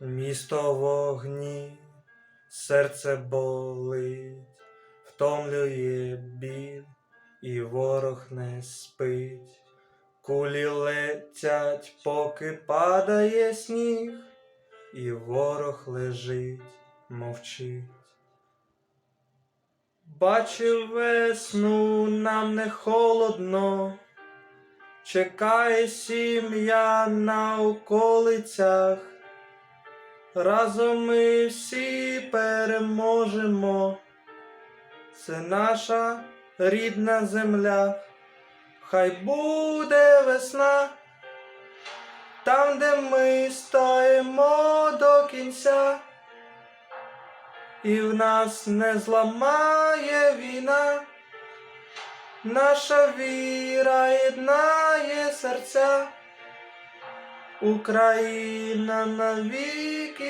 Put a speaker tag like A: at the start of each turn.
A: Місто в огні, серце болить, втомлює біль, і ворог не спить. Кулі летять, поки падає сніг, і ворог лежить, мовчить. Бачив весну, нам не холодно, чекає сім'я на околицях. Разом ми всі переможемо. Це наша рідна земля. Хай буде весна, там, де ми стоїмо до кінця, і в нас не зламає війна, наша віра єднає серця. Україна навіки